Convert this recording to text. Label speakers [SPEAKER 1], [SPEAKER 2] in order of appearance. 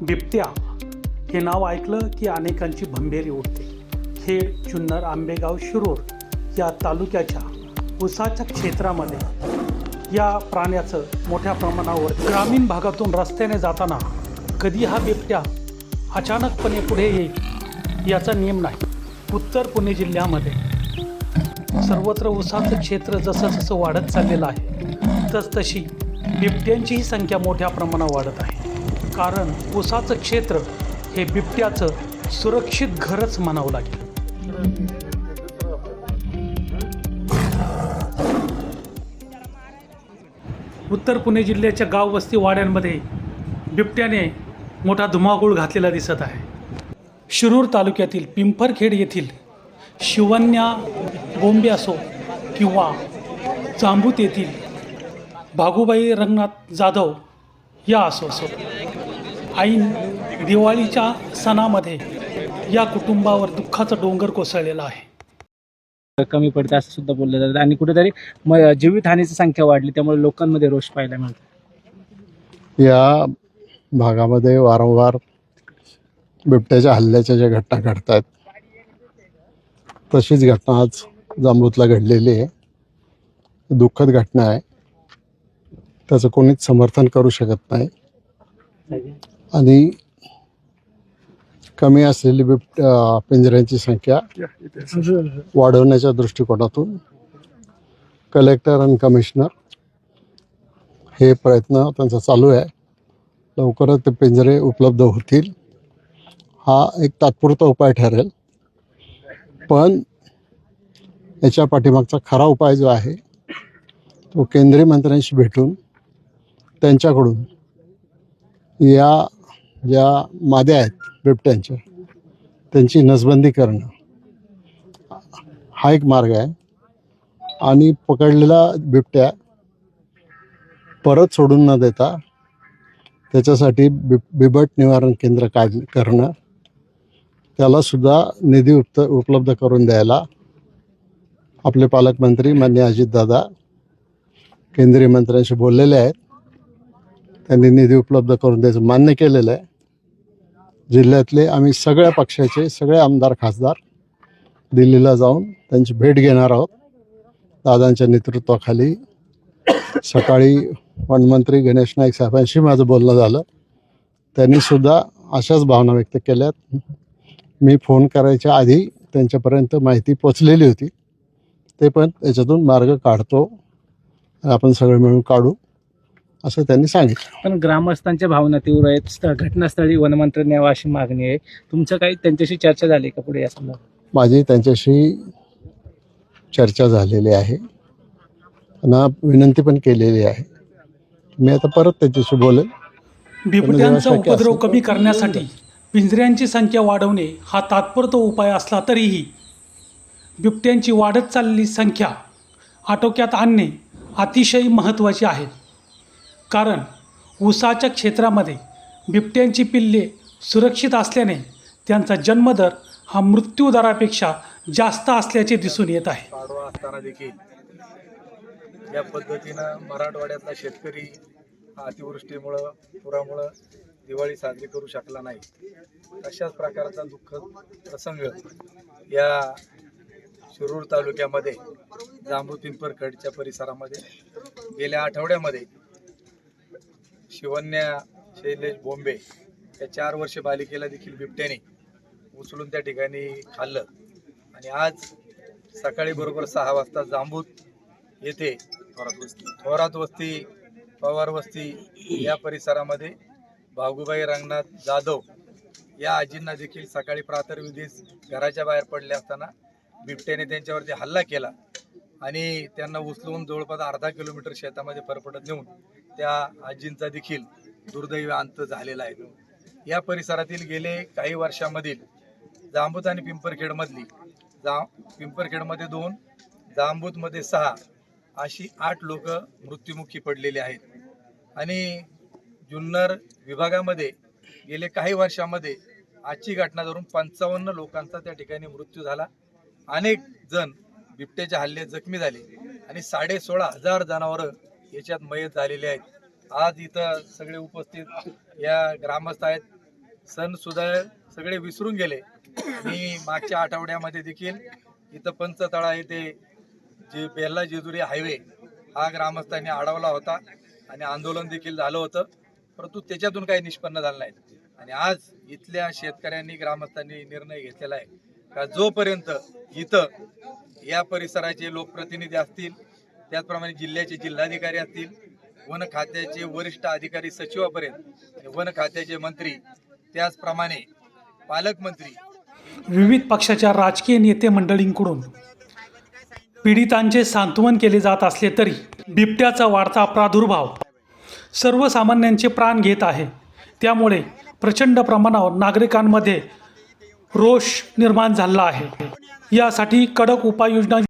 [SPEAKER 1] बिबट्या हे नाव ऐकलं की अनेकांची भंभेरी उठते. खेड जुन्नर आंबेगाव शिरूर या तालुक्याच्या उसाच्या क्षेत्रामध्ये या प्राण्याचं मोठ्या प्रमाणावर ग्रामीण भागातून रस्त्याने जाताना कधी हा बिबट्या अचानकपणे पुढे येईल याचा नियम नाही. उत्तर पुणे जिल्ह्यामध्ये सर्वत्र उसाचं क्षेत्र जसं जसं वाढत चाललेलं आहे तसतशी बिबट्यांचीही संख्या मोठ्या प्रमाणात वाढत आहे. कारण ऊसाचं क्षेत्र हे बिबट्याचं सुरक्षित घरच म्हणावं लागेल. उत्तर पुणे जिल्ह्याच्या गाव वस्ती वाड्यांमध्ये बिबट्याने मोठा धुमाकूळ घातलेला दिसत आहे. शिरूर तालुक्यातील पिंपरखेड येथील शिवन्या बोंबे असो किंवा जांबूत येथील भागुबाई रंगनाथ जाधव या असो असो. ऐन दिवाळीच्या सणामध्ये या कुटुंबावर दुःखाचा डोंगर कोसळलेला आहे.
[SPEAKER 2] कमी पडते असं सुद्धा बोललं जातं. आणि कुठेतरी म- जीवितहानीची संख्या वाढली त्यामुळे लोकांमध्ये रोष पाहायला मिळतो.
[SPEAKER 3] या भागामध्ये वारंवार बिबट्याच्या हल्ल्याच्या ज्या घटना घडत आहेत तशीच घटना आज जांबूतला घडलेली आहे. दुःखद घटना आहे. त्याचं कोणीच समर्थन करू शकत नाही. आणि कमी असलेली बिबट पिंजऱ्यांची संख्या वाढवण्याच्या दृष्टिकोनातून कलेक्टर आणि कमिशनर हे प्रयत्न त्यांचा चालू आहे. लवकरच ते पिंजरे उपलब्ध होतील. हा एक तात्पुरता उपाय ठरेल. पण याच्या पाठीमागचा खरा उपाय जो आहे तो केंद्रीय मंत्र्यांशी भेटून त्यांच्याकडून या ज्या माद्या आहेत बिबट्यांच्या त्यांची नसबंदी करणं हा एक मार्ग आहे. आणि पकडलेला बिबट्या परत सोडून न देता त्याच्यासाठी बि बिबट निवारण केंद्र काढ करणं त्याला सुद्धा निधी उप उपलब्ध करून द्यायला आपले पालकमंत्री मान्य अजितदादा केंद्रीय मंत्र्यांशी बोललेले आहेत. त्यांनी निधी उपलब्ध करून द्यायचं मान्य केलेलं आहे. जिल्ह्यातले आम्ही सगळ्या पक्षाचे सगळे आमदार खासदार दिल्लीला जाऊन त्यांची भेट घेणार आहोत. दादांच्या नेतृत्वाखाली सकाळी वनमंत्री गणेश नाईक साहेबांशी माझं बोलणं झालं. त्यांनी सुद्धा अशाच भावना व्यक्त केल्यात. मी फोन करायच्या आधी त्यांच्यापर्यंत माहिती पोचलेली होती. ते पण त्याच्यातून मार्ग काढतो. आपण सगळे मिळून काढू. असं त्यांनी सांगितलं.
[SPEAKER 2] पण ग्रामस्थांच्या भावना तीव्र आहेत. स्थ- घटनास्थळी वनमंत्र्यांनी यावं अशी मागणी आहे. तुमचं काही त्यांच्याशी चर्चा झाली का पुढे या संदर्भात?
[SPEAKER 3] माझी त्यांच्याशी चर्चा झालेली आहे. त्यांना विनंती पण केलेली आहे. मी आता परत त्यांच्याशी बोलेन.
[SPEAKER 1] बिबट्यांचा
[SPEAKER 3] शक्य
[SPEAKER 1] उपद्रव
[SPEAKER 3] असेल
[SPEAKER 1] कमी करण्यासाठी पिंजऱ्यांची संख्या वाढवणे हा तात्पुरता उपाय असला तरीही बिबट्यांची वाढत चाललेली संख्या आटोक्यात आणणे अतिशय महत्त्वाचे आहे. कारण ऊसाच्या क्षेत्रामध्ये बिबट्यांची पिल्ले सुरक्षित असल्याने त्यांचा जन्मदर हा मृत्यूदरापेक्षा जास्त असल्याचे दिसून येत आहे.
[SPEAKER 4] पाडवा असताना देखील या पद्धतीनं मराठवाड्यातला शेतकरी हा अतिवृष्टीमुळं पुरामुळं दिवाळी साजरी करू शकला नाही. अशाच प्रकारचा दुःखद प्रसंग या शिरूर तालुक्यामध्ये जांभू पिंपरखडच्या परिसरामध्ये गेल्या आठवड्यामध्ये शिवन्या शैलेश बोंबे या चार वर्ष बालिकेला देखील बिबट्याने उचलून त्या ठिकाणी खाल्लं. आणि आज सकाळी बरोबर सहा वाजता जांबूत येथे थोरात वस्ती पवार वस्ती या परिसरामध्ये भागूबाई रंगनाथ जाधव या आजींना देखील सकाळी प्रातर्विधीस घराच्या बाहेर पडले असताना बिबट्याने त्यांच्यावरती हल्ला केला. आणि त्यांना उचलून जवळपास अर्धा किलोमीटर शेतामध्ये फरफटत नेऊन त्या आजींचा देखील दुर्दैवी अंत झालेला आहे. या परिसरातील गेले काही वर्षामधील जांबूत आणि पिंपरखेडमधली जा पिंपरखेडमध्ये दोन जांबूतमध्ये सहा अशी आठ लोक मृत्युमुखी पडलेली आहेत. आणि जुन्नर विभागामध्ये गेले काही वर्षामध्ये आजची घटना धरून पंचावन्न लोकांचा त्या ठिकाणी मृत्यू झाला. अनेक जण बिबट्याच्या हल्ले जखमी झाले आणि साडे सोळा हजार जनावरं याच्यात मयत झालेले आहेत. आज इथं सगळे उपस्थित या ग्रामस्थ आहेत. सणसुद्धा सगळे विसरून गेले. आणि मागच्या आठवड्यामध्ये देखील इथं पंचतळा येथे जे बेल्ला जेजुरी हायवे हा ग्रामस्थांनी अडवला होता आणि आंदोलन देखील झालं होतं. परंतु त्याच्यातून काही निष्पन्न झालं नाही आणि आज इथल्या शेतकऱ्यांनी ग्रामस्थांनी निर्णय घेतलेला आहे का जोपर्यंत इथं या परिसराचे लोकप्रतिनिधी असतील त्याचप्रमाणे जिल्ह्याचे जिल्हाधिकारी असतील वन खात्याचे वरिष्ठ अधिकारी सचिवापर्यंत वन खात्याचे मंत्री त्याचप्रमाणे पालकमंत्री
[SPEAKER 1] विविध पक्षाच्या राजकीय नेते मंडळींकडून पीडितांचे सांत्वन केले जात असले तरी बिबट्याचा वाढता प्रादुर्भाव सर्वसामान्यांचे प्राण घेत आहे. त्यामुळे प्रचंड प्रमाणावर नागरिकांमध्ये रोष निर्माण झाला आहे. यासाठी कडक उपाययोजना